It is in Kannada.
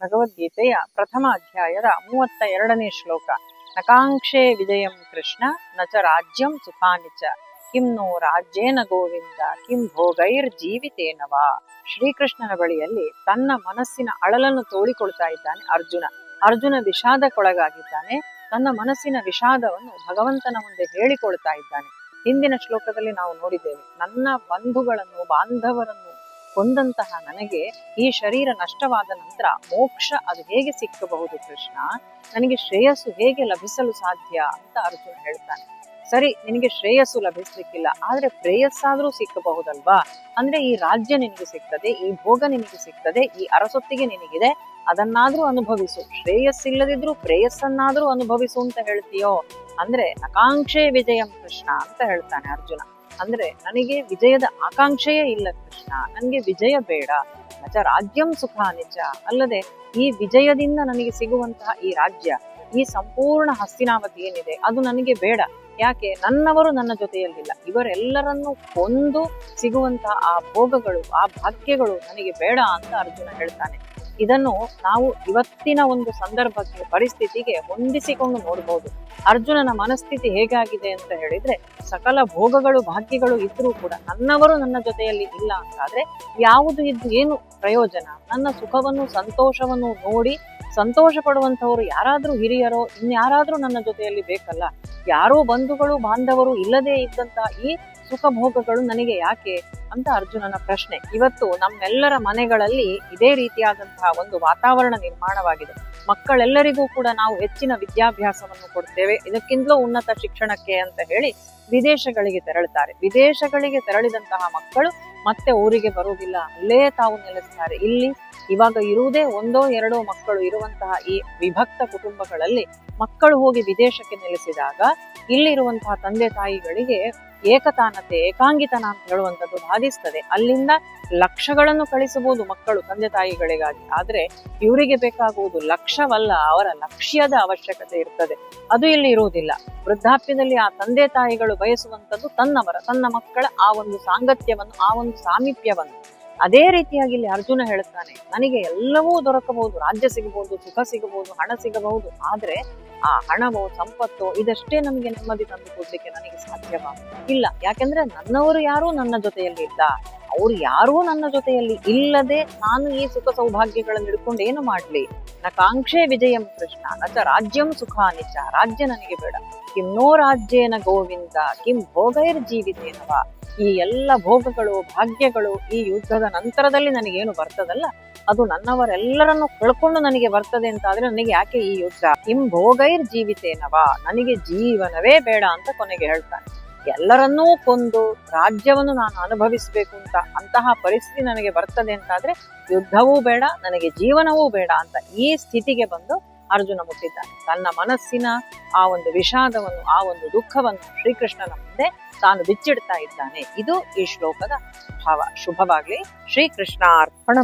ಭಗವದ್ಗೀತೆಯ ಪ್ರಥಮ ಅಧ್ಯಾಯದ ಮೂವತ್ತ ಎರಡನೇ ಶ್ಲೋಕ. ನಕಾಂಕ್ಷೆ ವಿಜಯಂ ಕೃಷ್ಣ, ನಚ ರಾಜ್ಯಂ ಸುಖಾನಿ ಚ. ಕಿಂ ನೋ ರಾಜ್ಯೇನ ಗೋವಿಂದ, ಕಿಂ ಭೋಗೈರ್ ಜೀವಿತೇನವ ಶ್ರೀಕೃಷ್ಣನ ಬಳಿಯಲ್ಲಿ ತನ್ನ ಮನಸ್ಸಿನ ಅಳಲನ್ನು ತೋಳಿಕೊಳ್ತಾ ಇದ್ದಾನೆ ಅರ್ಜುನ. ಅರ್ಜುನ ವಿಷಾದಕ್ಕೊಳಗಾಗಿದ್ದಾನೆ. ತನ್ನ ಮನಸ್ಸಿನ ವಿಷಾದವನ್ನು ಭಗವಂತನ ಮುಂದೆ ಹೇಳಿಕೊಳ್ತಾ ಇದ್ದಾನೆ. ಹಿಂದಿನ ಶ್ಲೋಕದಲ್ಲಿ ನಾವು ನೋಡಿದ್ದೇವೆ, ನನ್ನ ಬಂಧುಗಳನ್ನು, ಬಾಂಧವರನ್ನು ಕೊಂದಂತಹ ನನಗೆ ಈ ಶರೀರ ನಷ್ಟವಾದ ನಂತರ ಮೋಕ್ಷ ಅದು ಹೇಗೆ ಸಿಕ್ಕಬಹುದು ಕೃಷ್ಣ? ನನಗೆ ಶ್ರೇಯಸ್ಸು ಹೇಗೆ ಲಭಿಸಲು ಸಾಧ್ಯ ಅಂತ ಅರ್ಜುನ ಹೇಳ್ತಾನೆ. ಸರಿ, ನಿನಗೆ ಶ್ರೇಯಸ್ಸು ಲಭಿಸ್ಲಿಕ್ಕಿಲ್ಲ, ಆದ್ರೆ ಪ್ರೇಯಸ್ಸಾದ್ರೂ ಸಿಕ್ಕಬಹುದಲ್ವಾ? ಅಂದ್ರೆ ಈ ರಾಜ್ಯ ನಿನಗೆ ಸಿಗ್ತದೆ, ಈ ಭೋಗ ನಿನಗೆ ಸಿಗ್ತದೆ, ಈ ಅರಸೊತ್ತಿಗೆ ನಿನಗಿದೆ, ಅದನ್ನಾದ್ರೂ ಅನುಭವಿಸು. ಶ್ರೇಯಸ್ಸಿಲ್ಲದಿದ್ರೂ ಪ್ರೇಯಸ್ಸನ್ನಾದ್ರೂ ಅನುಭವಿಸು ಅಂತ ಹೇಳ್ತೀಯೋ? ಅಂದ್ರೆ ಆಕಾಂಕ್ಷೆ ವಿಜಯಂ ಕೃಷ್ಣ ಅಂತ ಹೇಳ್ತಾನೆ ಅರ್ಜುನ. ಅಂದ್ರೆ ನನಗೆ ವಿಜಯದ ಆಕಾಂಕ್ಷೆಯೇ ಇಲ್ಲ ಕೃಷ್ಣ ನನಗೆ ವಿಜಯ ಬೇಡ ನಚ ರಾಜ್ಯಂ ಸುಖ ನಿಜ. ಅಲ್ಲದೆ ಈ ವಿಜಯದಿಂದ ನನಗೆ ಸಿಗುವಂತಹ ಈ ರಾಜ್ಯ, ಈ ಸಂಪೂರ್ಣ ಹಸ್ತಿನಾವತಿ ಏನಿದೆ, ಅದು ನನಗೆ ಬೇಡ. ಯಾಕೆ? ನನ್ನವರು ನನ್ನ ಜೊತೆಯಲ್ಲಿಲ್ಲ. ಇವರೆಲ್ಲರನ್ನು ಕೊಂದು ಸಿಗುವಂತಹ ಆ ಭೋಗಗಳು, ಆ ಭಾಗ್ಯಗಳು ನನಗೆ ಬೇಡ ಅಂತ ಅರ್ಜುನ ಹೇಳ್ತಾನೆ. ಇದನ್ನು ನಾವು ಇವತ್ತಿನ ಒಂದು ಸಂದರ್ಭಕ್ಕೆ, ಪರಿಸ್ಥಿತಿಗೆ ಹೊಂದಿಸಿಕೊಂಡು ನೋಡಬಹುದು ಅರ್ಜುನನ ಮನಸ್ಥಿತಿ ಹೇಗಾಗಿದೆ ಅಂತ ಹೇಳಿದ್ರೆ, ಸಕಲ ಭೋಗಗಳು, ಭಾಗ್ಯಗಳು ಇದ್ರೂ ಕೂಡ ನನ್ನವರು ನನ್ನ ಜೊತೆಯಲ್ಲಿ ಇಲ್ಲ ಅಂತಾದ್ರೆ, ಯಾವುದು ಇದ್ದು ಏನು ಪ್ರಯೋಜನ? ನನ್ನ ಸುಖವನ್ನು, ಸಂತೋಷವನ್ನು ನೋಡಿ ಸಂತೋಷ ಪಡುವಂತವರು ಯಾರಾದ್ರೂ ಹಿರಿಯರೋ, ಇನ್ಯಾರಾದ್ರೂ ನನ್ನ ಜೊತೆಯಲ್ಲಿ ಬೇಕಲ್ಲ. ಯಾರೋ ಬಂಧುಗಳು, ಬಾಂಧವರು ಇಲ್ಲದೆ ಇದ್ದಂತಹ ಈ ಸುಖ ಭೋಗಗಳು ನನಗೆ ಯಾಕೆ? ಅಂತ ಅರ್ಜುನನ ಪ್ರಶ್ನೆ. ಇವತ್ತು ನಮ್ಮೆಲ್ಲರ ಮನೆಗಳಲ್ಲಿ ಇದೇ ರೀತಿಯಾದಂತಹ ಒಂದು ವಾತಾವರಣ ನಿರ್ಮಾಣವಾಗಿದೆ. ಮಕ್ಕಳೆಲ್ಲರಿಗೂ ಕೂಡ ನಾವು ಹೆಚ್ಚಿನ ವಿದ್ಯಾಭ್ಯಾಸವನ್ನು ಕೊಡ್ತೇವೆ. ಇದಕ್ಕಿಂತಲೂ ಉನ್ನತ ಶಿಕ್ಷಣಕ್ಕೆ ಅಂತ ಹೇಳಿ ವಿದೇಶಗಳಿಗೆ ತೆರಳುತ್ತಾರೆ. ವಿದೇಶಗಳಿಗೆ ತೆರಳಿದಂತಹ ಮಕ್ಕಳು ಮತ್ತೆ ಊರಿಗೆ ಬರುವುದಿಲ್ಲ. ಅಲ್ಲೇ ತಾವು ನೆಲೆಸ್ತಾರೆ. ಇಲ್ಲಿ ಇವಾಗ ಇರುವುದೇ ಒಂದೋ ಎರಡೋ ಮಕ್ಕಳು ಇರುವಂತಹ ಈ ವಿಭಕ್ತ ಕುಟುಂಬಗಳಲ್ಲಿ ಮಕ್ಕಳು ಹೋಗಿ ವಿದೇಶಕ್ಕೆ ನೆಲೆಸಿದಾಗ ಇಲ್ಲಿರುವಂತಹ ತಂದೆ ತಾಯಿಗಳಿಗೆ ಏಕತಾನತೆ, ಏಕಾಂಗಿತನ ಅಂತ ಹೇಳುವಂಥದ್ದು ಬಾಧಿಸ್ತದೆ. ಅಲ್ಲಿಂದ ಲಕ್ಷಗಳನ್ನು ಕಳಿಸಬಹುದು ಮಕ್ಕಳು ತಂದೆ ತಾಯಿಗಳಿಗಾಗಿ. ಆದ್ರೆ ಇವರಿಗೆ ಬೇಕಾಗುವುದು ಲಕ್ಷವಲ್ಲ, ಅವರ ಲಕ್ಷ್ಯದ ಅವಶ್ಯಕತೆ ಇರ್ತದೆ. ಅದು ಇಲ್ಲಿ ಇರುವುದಿಲ್ಲ. ವೃದ್ಧಾಪ್ಯದಲ್ಲಿ ಆ ತಂದೆ ತಾಯಿಗಳು ಬಯಸುವಂಥದ್ದು ತನ್ನವರ, ತನ್ನ ಮಕ್ಕಳ ಆ ಒಂದು ಸಾಂಗತ್ಯವನ್ನು, ಆ ಒಂದು ಸಾಮೀಪ್ಯವನ್ನು. ಅದೇ ರೀತಿಯಾಗಿ ಇಲ್ಲಿ ಅರ್ಜುನ ಹೇಳುತ್ತಾನೆ, ನನಗೆ ಎಲ್ಲವೂ ದೊರಕಬಹುದು, ರಾಜ್ಯ ಸಿಗಬಹುದು, ಸುಖ ಸಿಗಬಹುದು, ಹಣ ಸಿಗಬಹುದು, ಆದ್ರೆ ಆ ಹಣವೋ, ಸಂಪತ್ತು, ಇದಷ್ಟೇ ನಮಗೆ ನೆಮ್ಮದಿ ತಂದು ಕೊಡ್ಲಿಕ್ಕೆ ನನಗೆ ಸಾಧ್ಯವಾ ಇಲ್ಲ, ಯಾಕೆಂದ್ರೆ ನನ್ನವರು ಯಾರು ನನ್ನ ಜೊತೆಯಲ್ಲಿ ಇಲ್ಲ. ಅವ್ರು ಯಾರೂ ನನ್ನ ಜೊತೆಯಲ್ಲಿ ಇಲ್ಲದೆ ನಾನು ಈ ಸುಖ ಸೌಭಾಗ್ಯಗಳನ್ನು ಹಿಡ್ಕೊಂಡು ಏನು ಮಾಡ್ಲಿ? ನಕಾಂಕ್ಷೆ ವಿಜಯಂ ಕೃಷ್ಣ ನಚ ರಾಜ್ಯಂ ಸುಖ ನಿಚ ರಾಜ್ಯ ನನಗೆ ಬೇಡ. ಕಿಂ ನೋ ರಾಜ್ಯೇನ ಗೋವಿಂದ, ಕಿಂ ಭೋಗೈರ್ ಜೀವಿತೇನವ ಈ ಎಲ್ಲ ಭೋಗಗಳು, ಭಾಗ್ಯಗಳು ಈ ಯುದ್ಧದ ನಂತರದಲ್ಲಿ ನನಗೇನು ಬರ್ತದಲ್ಲ? ಅದು ನನ್ನವರೆಲ್ಲರನ್ನು ಕಳ್ಕೊಂಡು ನನಗೆ ಬರ್ತದೆ ಅಂತ ಆದ್ರೆ ನನಗೆ ಯಾಕೆ ಈ ಯುದ್ಧ? ಕಿಂ ಭೋಗೈರ್ ಜೀವಿತೇನವ ನನಗೆ ಜೀವನವೇ ಬೇಡ ಅಂತ ಕೊನೆಗೆ ಹೇಳ್ತಾನೆ. ಎಲ್ಲರನ್ನೂ ಕೊಂದು ರಾಜ್ಯವನ್ನು ನಾನು ಅನುಭವಿಸಬೇಕು ಅಂತ ಅಂತಹ ಪರಿಸ್ಥಿತಿ ನನಗೆ ಬರ್ತದೆ ಅಂತಾದ್ರೆ ಯುದ್ಧವೂ ಬೇಡ, ನನಗೆ ಜೀವನವೂ ಬೇಡ ಅಂತ ಈ ಸ್ಥಿತಿಗೆ ಬಂದು ಅರ್ಜುನ ಮುಟ್ಟಿದ್ದಾನೆ. ತನ್ನ ಮನಸ್ಸಿನ ಆ ಒಂದು ವಿಷಾದವನ್ನು, ಆ ಒಂದು ದುಃಖವನ್ನು ಶ್ರೀಕೃಷ್ಣನ ಮುಂದೆ ತಾನು ಬಿಚ್ಚಿಡ್ತಾ ಇದ್ದಾನೆ. ಇದು ಈ ಶ್ಲೋಕದ ಭಾವ. ಶುಭವಾಗಲಿ. ಶ್ರೀಕೃಷ್ಣ ಅರ್ಪಣ